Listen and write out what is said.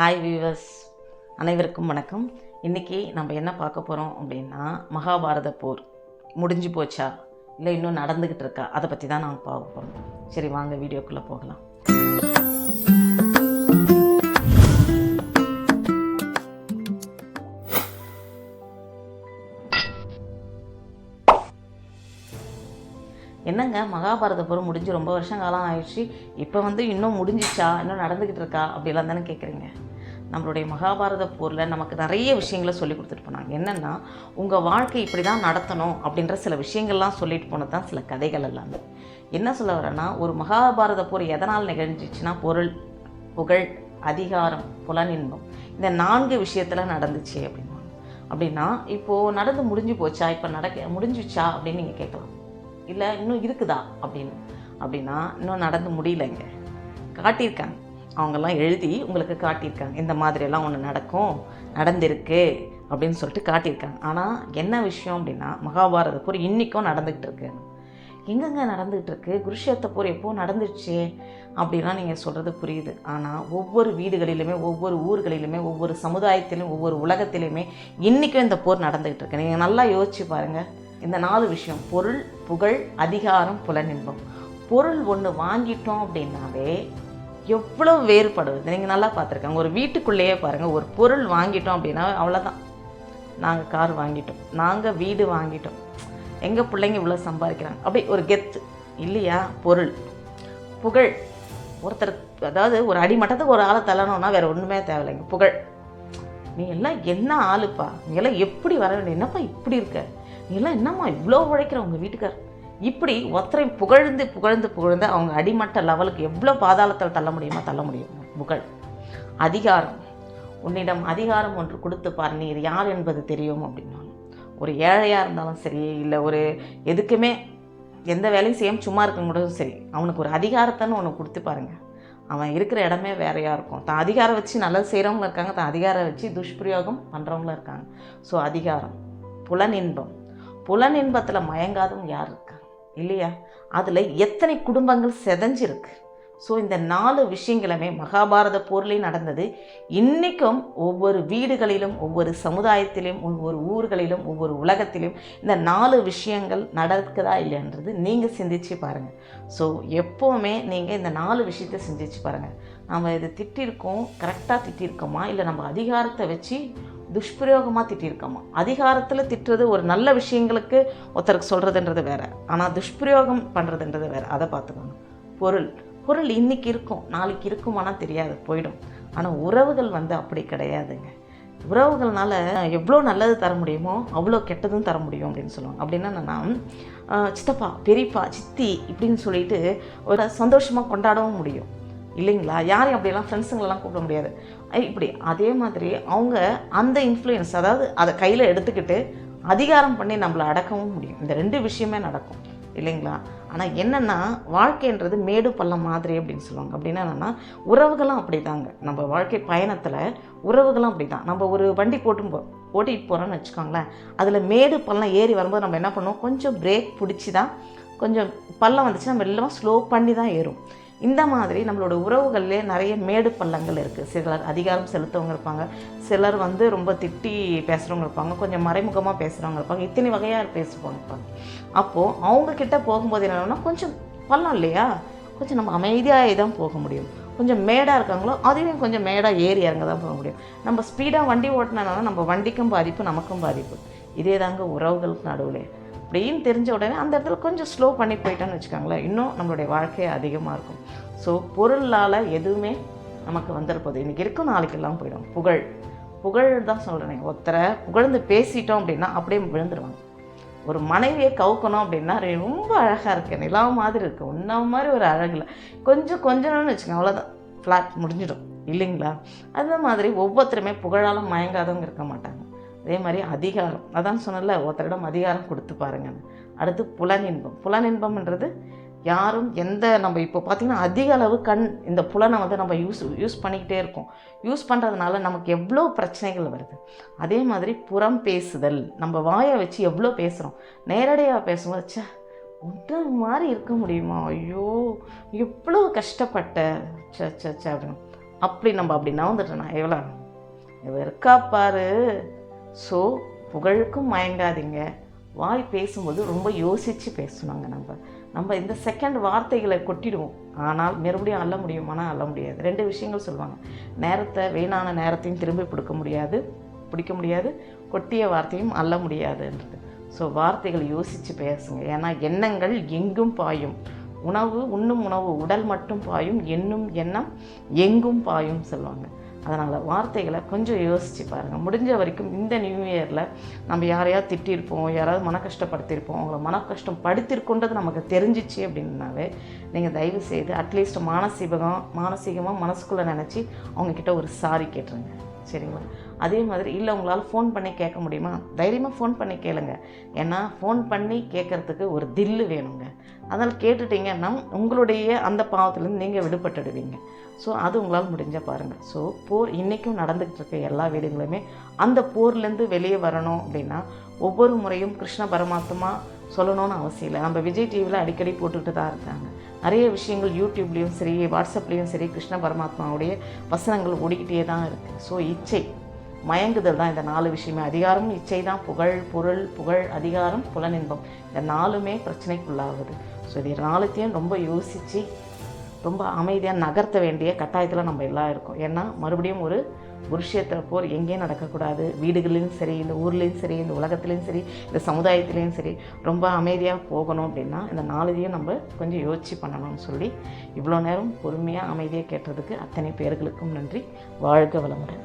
Hi viewers அனைவருக்கும் வணக்கம். இன்றைக்கி நம்ம என்ன பார்க்க போகிறோம் அப்படின்னா மகாபாரத போர் முடிஞ்சு போச்சா? இல்லை இன்னும் நடந்துக்கிட்டு இருக்கா? அதை பற்றி தான் நாங்கள் பார்க்க போகிறோம் சரி வாங்க வீடியோக்குள்ளே போகலாம். மகாபாரத போர் முடிஞ்சு ரொம்ப வருஷம் காலம் ஆயிடுச்சு. இப்போ வந்து இன்னும் முடிஞ்சிச்சா? இன்னும் நடந்துக்கிட்டு இருக்கா அப்படிலாம் தானே கேட்குறீங்க நம்மளுடைய மகாபாரத போரில் நமக்கு நிறைய விஷயங்களை சொல்லி கொடுத்துட்டு போனாங்க. என்னென்னா உங்கள் வாழ்க்கை இப்படி தான் நடத்தணும் அப்படின்ற சில விஷயங்கள்லாம் சொல்லிட்டு போனது தான் சில கதைகள் எல்லாமே. என்ன சொல்ல வரேன்னா ஒரு மகாபாரத போர் எதனால் நிகழ்ந்துச்சுன்னா பொருள் புகழ் அதிகாரம் புலனின்பம். இந்த நான்கு விஷயத்தில் நடந்துச்சு அப்படின்னா அப்படின்னா இப்போது நடந்து முடிஞ்சு போச்சா? இப்போ நடக்க முடிஞ்சுச்சா? அப்படின்னு நீங்கள் கேட்கலாம். இல்லை இன்னும் இருக்குதா? அப்படின்னு. அப்படின்னா இன்னும் நடந்து முடியலைங்க. காட்டியிருக்காங்க. அவங்கெல்லாம் எழுதி உங்களுக்கு காட்டியிருக்காங்க. இந்த மாதிரியெல்லாம் ஒன்று நடக்கும் நடந்திருக்கு அப்படின்னு சொல்லிட்டு காட்டியிருக்காங்க. ஆனால் என்ன விஷயம் அப்படின்னா மகாபாரத போர் இன்றைக்கும் நடந்துக்கிட்டு இருக்கு. எங்கெங்க நடந்துகிட்டு இருக்கு? குருஷேத்த போர் எப்போ நடந்துச்சு அப்படிலாம் நீங்கள் சொல்கிறது புரியுது. ஆனால் ஒவ்வொரு வீடுகளிலுமே ஒவ்வொரு ஊர்களிலுமே ஒவ்வொரு சமுதாயத்திலும் ஒவ்வொரு உலகத்திலையுமே இன்றைக்கும் இந்த போர் நடந்துக்கிட்டு இருக்கு. நீங்கள் நல்லா யோசிச்சு பாருங்கள் இந்த நாலு விஷயம் பொருள் புகழ் அதிகாரம் புலனின்பம். பொருள் ஒன்று வாங்கிட்டோம் அப்படின்னாவே எவ்வளோ வேறுபடுது. நீங்கள் நல்லா பார்த்துருக்காங்க ஒரு வீட்டுக்குள்ளேயே பாருங்கள் ஒரு பொருள் வாங்கிட்டோம் அப்படின்னா அவ்வளோதான் நாங்கள் கார் வாங்கிட்டோம். நாங்கள் வீடு வாங்கிட்டோம். எங்கள் பிள்ளைங்க இவ்வளோ சம்பாதிக்கிறாங்க. அப்படி ஒரு கெத்து. இல்லையா? பொருள். புகழ். ஒருத்தர் அதாவது ஒரு அடிமட்டத்துக்கு ஒரு ஆளை தள்ளணும்னா வேறு ஒன்றுமே தேவையில்லைங்க. புகழ். நீ எல்லாம் என்ன ஆளுப்பா? நீ எல்லாம் எப்படி வர வேண்டிய என்னப்பா இப்படி இருக்க? நீ எல்லாம் என்னம்மா இவ்வளோ உழைக்கிற உங்கள் வீட்டுக்கார் இப்படி ஒருத்தரை புகழ்ந்து புகழ்ந்து புகழ்ந்து அவங்க அடிமட்ட லெவலுக்கு எவ்வளோ பாதாளத்தில் தள்ள முடியுமா தள்ள முடியும். புகழ். அதிகாரம். உன்னிடம் அதிகாரம் ஒன்று கொடுத்து பார் நீர் யார் என்பது தெரியும் அப்படின்னாலும். ஒரு ஏழையாக இருந்தாலும் சரி இல்லை ஒரு எதுக்குமே எந்த வேலையும் செய்யாமல் சும்மா இருக்க சரி அவனுக்கு ஒரு அதிகாரத்தைன்னு ஒன்று கொடுத்து பாருங்கள் அவன் இருக்கிற இடமே வேறையாக இருக்கும். தான் அதிகாரம் வச்சு நல்லது செய்கிறவங்க இருக்காங்க தான் அதிகாரம் வச்சு துஷ்பிரயோகம் பண்ணுறவங்களும் இருக்காங்க. ஸோ அதிகாரம். புலனின்பம் புலனின்பத்தில் மயங்காதவங்க யார் இருக்கா? இல்லையா? அதில் எத்தனை குடும்பங்கள் செதஞ்சிருக்கு. ஸோ இந்த நாலு விஷயங்களுமே மகாபாரத போர்லேயும் நடந்தது. இன்றைக்கும் ஒவ்வொரு வீடுகளிலும் ஒவ்வொரு சமுதாயத்திலும் ஒவ்வொரு ஊர்களிலும் ஒவ்வொரு உலகத்திலும் இந்த நாலு விஷயங்கள் நடக்குதா இல்லைன்றது நீங்கள் சிந்திச்சு பாருங்கள் ஸோ எப்போவுமே நீங்கள் இந்த நாலு விஷயத்தை சிந்திச்சு பாருங்கள் நம்ம இதை திட்டிருக்கோம் கரெக்டாக திட்டிருக்கோமா? இல்லை நம்ம அதிகாரத்தை வச்சு துஷ்பிரயோகமாக திட்டிருக்கோமா அதிகாரத்தில் திட்டுறது ஒரு நல்ல விஷயங்களுக்கு ஒருத்தருக்கு சொல்கிறதுன்றது வேற. ஆனால் துஷ்பிரயோகம் பண்ணுறதுன்றது வேற. அதை பார்த்துக்கோங்க. பொருள். பொருள் இன்றைக்கி இருக்கும். நாளைக்கு இருக்குமானா தெரியாது. போயிடும். ஆனால் உறவுகள் வந்து அப்படி கிடையாதுங்க. உறவுகள்னால எவ்வளோ நல்லது தர முடியுமோ அவ்வளோ கெட்டதும் தர முடியும் அப்படின்னு சொல்லுவாங்க. அப்படின்னா என்னென்னா சித்தப்பா பெரியப்பா சித்தி இப்படின்னு சொல்லிட்டு ஒரு சந்தோஷமாக கொண்டாடவும் முடியும். இல்லைங்களா? யாரையும் அப்படியெல்லாம் ஃப்ரெண்ட்ஸுங்களெல்லாம் கூப்பிட முடியாது. இப்படி அதே மாதிரி அவங்க அந்த இன்ஃப்ளூயன்ஸ் அதாவது அதை கையில் எடுத்துக்கிட்டு அதிகாரம் பண்ணி நம்மளை அடக்கவும் முடியும். இந்த ரெண்டு விஷயமே நடக்கும். இல்லைங்களா? ஆனால் என்னென்னா வாழ்க்கைன்றது மேடு பள்ளம் மாதிரி அப்படின்னு சொல்லுவாங்க. அப்படின்னா என்னென்னா உறவுகளும் அப்படி தாங்க நம்ம வாழ்க்கை பயணத்தில் உறவுகளும் அப்படி தான் நம்ம ஒரு வண்டி போட்டும் போ ஓட்டிகிட்டு போகிறோன்னு வச்சுக்கோங்களேன். அதில் மேடு பள்ளம் ஏறி வரும்போது நம்ம என்ன பண்ணுவோம்? கொஞ்சம் பிரேக் பிடிச்சி தான் கொஞ்சம் பள்ளம் வந்துச்சு நம்ம எல்லாம் ஸ்லோ பண்ணி தான் ஏறும் இந்த மாதிரி நம்மளோட உறவுகள்லேயே நிறைய மேடு பள்ளங்கள் இருக்குது சிலர் அதிகாரம் செலுத்தவங்க இருப்பாங்க. சிலர் வந்து ரொம்ப திட்டி பேசுகிறவங்க இருப்பாங்க. கொஞ்சம் மறைமுகமாக பேசுகிறவங்க இருப்பாங்க. இத்தனை வகையாக பேசுகிறவங்க இருப்பாங்க அப்போது அவங்கக்கிட்ட போகும்போது என்னென்னா கொஞ்சம் பள்ளம் இல்லையா? கொஞ்சம் நம்ம அமைதியாக தான் போக முடியும். கொஞ்சம் மேடாக இருக்காங்களோ அதையும் கொஞ்சம் மேடாக ஏறி இறங்க தான் போக முடியும். நம்ம ஸ்பீடாக வண்டி ஓட்டினா நம்ம வண்டிக்கும் பாதிப்பு நமக்கும் பாதிப்பு. இதே தாங்க உறவுகளுக்கு நடுவில். அப்படின்னு தெரிஞ்ச உடனே அந்த இடத்துல கொஞ்சம் ஸ்லோ பண்ணி போயிட்டோன்னு வச்சுக்கோங்களேன். இன்னும் நம்மளுடைய வாழ்க்கை அதிகமாக இருக்கும். ஸோ பொருளால் எதுவுமே நமக்கு வந்துருப்போது இன்றைக்கி இருக்கும் நாளைக்கெல்லாம் போயிடும். புகழ். புகழ் தான் சொல்கிறேன் ஒருத்தரை புகழ்ந்து பேசிட்டோம் அப்படின்னா அப்படியே விழுந்துருவாங்க. ஒரு மனைவியை கவுக்கணும் அப்படின்னா ரொம்ப அழகாக இருக்குது நிலா மாதிரி இருக்குது உன்ன மாதிரி ஒரு அழகில் கொஞ்சம் கொஞ்சம்னு வச்சுக்கோங்க அவ்வளோதான் ஃப்ளாட் முடிஞ்சிடும். இல்லைங்களா? அந்த மாதிரி ஒவ்வொருத்தருமே புகழாலும் மயங்காதவங்க இருக்க மாட்டாங்க. அதே மாதிரி அதிகாரம். அதான் சொன்னல ஒருத்தரிடம் அதிகாரம் கொடுத்து பாருங்கன்னு. அடுத்து புலனின்பம். புலனின்பம்ன்றது யாரும் எந்த நம்ம இப்போ பார்த்திங்கன்னா அதிக அளவு கண் இந்த புலனை வந்து நம்ம யூஸ் யூஸ் பண்ணிக்கிட்டே இருக்கோம். யூஸ் பண்ணுறதுனால நமக்கு எவ்வளோ பிரச்சனைகள் வருது. அதே மாதிரி புறம் பேசுதல். நம்ம வாயை வச்சு எவ்வளோ பேசுகிறோம் நேரடியாக பேசும்போது ச்சே ஒன்று மாதிரி இருக்க முடியுமா? ஐயோ எவ்வளோ கஷ்டப்பட்ட சே சே சே அப்படின்னு. அப்படி நம்ம அப்படி நவந்துட்டோன்னா எவ்வளோ? இவ இருக்கா பாரு. ஸோ புகழுக்கும் மயங்காதீங்க. வாய் பேசும்போது ரொம்ப யோசித்து பேசணுங்க நம்ம. நம்ம இந்த செகண்ட் வார்த்தைகளை கொட்டிடுவோம். ஆனால் மறுபடியும் அள்ள முடியுமானா அள்ள முடியாது. ரெண்டு விஷயங்கள் சொல்லுவாங்க. நேரத்தை வீணான நேரத்தையும் திரும்பி பிடிக்க முடியாது பிடிக்க முடியாது கொட்டிய வார்த்தையும் அள்ள முடியாதுன்றது. ஸோ வார்த்தைகள் யோசித்து பேசுங்க. ஏன்னா எண்ணங்கள் எங்கும் பாயும். உணவு உண்ணும் உணவு உடல் மட்டும் பாயும் எண்ணும் எண்ணம் எங்கும் பாயும் சொல்லுவாங்க. அதனால் வார்த்தைகளை கொஞ்சம் யோசித்து பாருங்கள் முடிஞ்ச வரைக்கும் இந்த நியூ இயரில் நம்ம யாரையாவது திட்டியிருப்போம் யாராவது மன கஷ்டப்படுத்தியிருப்போம் அவங்கள மன கஷ்டம் படுத்திருக்கோன்றது நமக்கு தெரிஞ்சிச்சு அப்படின்னாவே நீங்கள் தயவு செய்து அட்லீஸ்ட் மானசீகம் மானசீகமாக மனசுக்குள்ளே நினச்சி அவங்கக்கிட்ட ஒரு சாரி கேட்டுருங்க. சரிங்களா? அதே மாதிரி இல்லை உங்களால் ஃபோன் பண்ணி கேட்க முடியுமா? தைரியமாக ஃபோன் பண்ணி கேளுங்க. ஏன்னா ஃபோன் பண்ணி கேட்குறதுக்கு ஒரு தில்லு வேணுங்க. அதனால் கேட்டுட்டீங்கன்னா உங்களுடைய அந்த பாவத்துலேருந்து நீங்கள் விடுபட்டுடுவீங்க. ஸோ அது உங்களால் முடிஞ்ச பாருங்கள் ஸோ போர் இன்றைக்கும் நடந்துக்கிட்டு இருக்க எல்லா வீடுகளுமே. அந்த போர்லேருந்து வெளியே வரணும் அப்படின்னா ஒவ்வொரு முறையும் கிருஷ்ண பரமாத்மா சொல்லணும்னு அவசியம் இல்லை. நம்ம விஜய் டிவியில் அடிக்கடி போட்டுக்கிட்டு தான் இருக்காங்க. நிறைய விஷயங்கள் யூடியூப்லேயும் சரி வாட்ஸ்அப்லேயும் சரி கிருஷ்ண பரமாத்மாவுடைய வசனங்கள் ஓடிக்கிட்டே தான் இருக்குது ஸோ இச்சை மயங்குதல் தான் இந்த நாலு விஷயமே. அதிகாரம் இச்சை தான் புகழ் பொருள் புகழ் அதிகாரம் புலனின்பம் இந்த நாலுமே பிரச்சனைக்குள்ளாகுது. ஸோ இது நாலுத்தையும் ரொம்ப யோசித்து ரொம்ப அமைதியாக நகர்த்த வேண்டிய கட்டாயத்தில் நம்ம எல்லாம் இருக்கோம். ஏன்னா மறுபடியும் ஒரு குருஷேத்திர போர் எங்கேயும் நடக்கக்கூடாது. வீடுகளிலும் சரி இந்த ஊர்லேயும் சரி இந்த உலகத்துலேயும் சரி இந்த சமுதாயத்துலேயும் சரி ரொம்ப அமைதியாக போகணும் அப்படின்னா இந்த நாலுதையும் நம்ம கொஞ்சம் யோசிச்சு பண்ணணும்னு சொல்லி இவ்வளோ நேரம் பொறுமையாக அமைதியாக கேட்டதுக்கு அத்தனை பேர்களுக்கும் நன்றி. வாழ்க வளமுடன்.